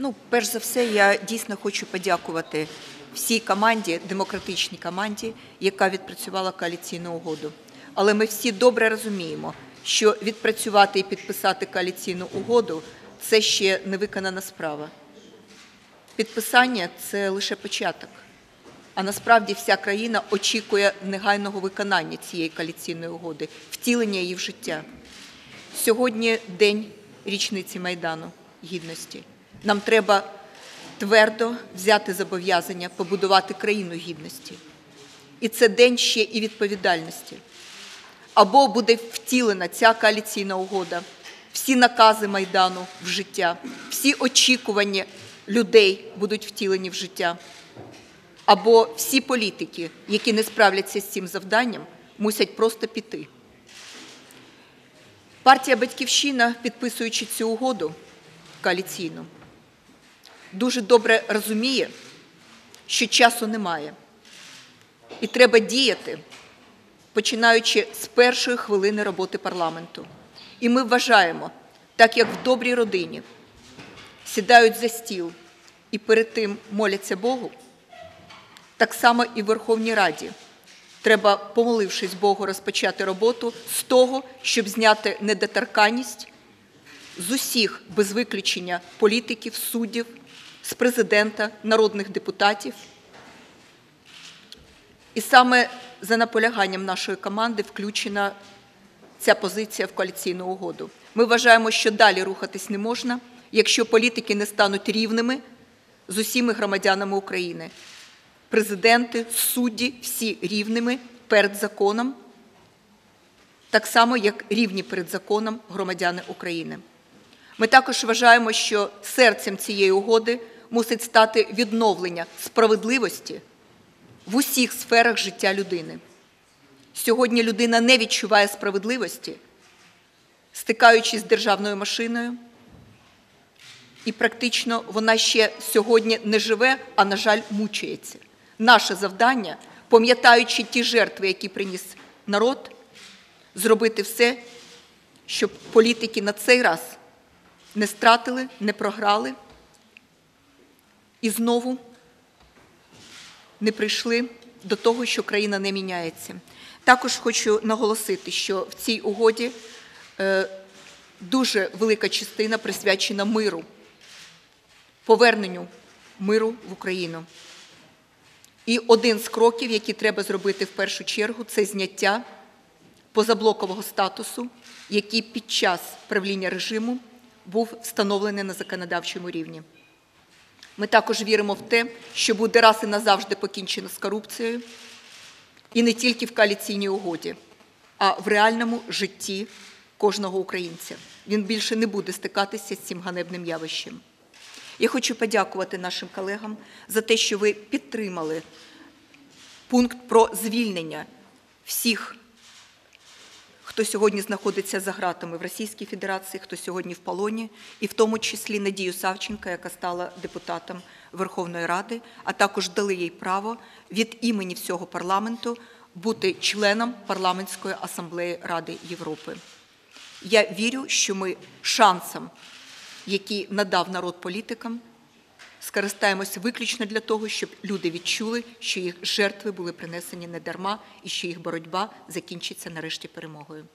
Ну, перш за все, я дійсно хочу подякувати всій команді, демократичній команді, яка відпрацювала коаліційну угоду. Але ми всі добре розуміємо, що відпрацювати і підписати коаліційну угоду це ще не виконана справа. Підписання це лише початок. А насправді вся країна очікує негайного виконання цієї коаліційної угоди, втілення її в життя. Сьогодні день річниці Майдану Гідності. Нам треба твердо взяти зобов'язання побудувати країну гідності. І це день ще і відповідальності. Або буде втілена ця коаліційна угода, всі накази Майдану в життя, всі очікування людей будуть втілені в життя. Або всі політики, які не справляться з цим завданням, мусять просто піти. Партія Батьківщина, підписуючи цю угоду коаліційну, дуже добре розуміє, що часу немає. І треба діяти, починаючи з першої хвилини роботи парламенту. І ми вважаємо, так як в добрій родині сідають за стіл і перед тим моляться Богу, так само і в Верховній Раді. Треба, помолившись Богу, розпочати роботу з того, щоб зняти недоторканність з усіх без виключення політиків, суддів, з президента, народних депутатів. І саме за наполяганням нашої команди включена ця позиція в коаліційну угоду. Ми вважаємо, що далі рухатись не можна, якщо політики не стануть рівними з усіми громадянами України. Президенти, судді, всі рівними перед законом, так само, як рівні перед законом громадяни України. Ми також вважаємо, що серцем цієї угоди мусить стати відновлення справедливості в усіх сферах життя людини. Сьогодні людина не відчуває справедливості, стикаючись з державною машиною, і практично вона ще сьогодні не живе, а, на жаль, мучається. Наше завдання, пам'ятаючи ті жертви, які приніс народ, зробити все, щоб політики на цей раз не стратили, не програли і знову не прийшли до того, що країна не міняється. Також хочу наголосити, що в цій угоді е, дуже велика частина присвячена миру, поверненню миру в Україну. І один з кроків, які треба зробити в першу чергу, це зняття позаблокового статусу, який під час правління режиму був встановлений на законодавчому рівні. Ми також віримо в те, що буде раз і назавжди покінчено з корупцією, і не тільки в коаліційній угоді, а в реальному житті кожного українця. Він більше не буде стикатися з цим ганебним явищем. Я хочу подякувати нашим колегам за те, що ви підтримали пункт про звільнення всіх, хто сьогодні знаходиться за ґратами в Російській Федерації, хто сьогодні в полоні, і в тому числі Надію Савченка, яка стала депутатом Верховної Ради, а також дали їй право від імені всього парламенту бути членом парламентської асамблеї Ради Європи. Я вірю, що ми шансом які надав народ політикам, скористаємося виключно для того, щоб люди відчули, що їх жертви були принесені не дарма і що їх боротьба закінчиться нарешті перемогою.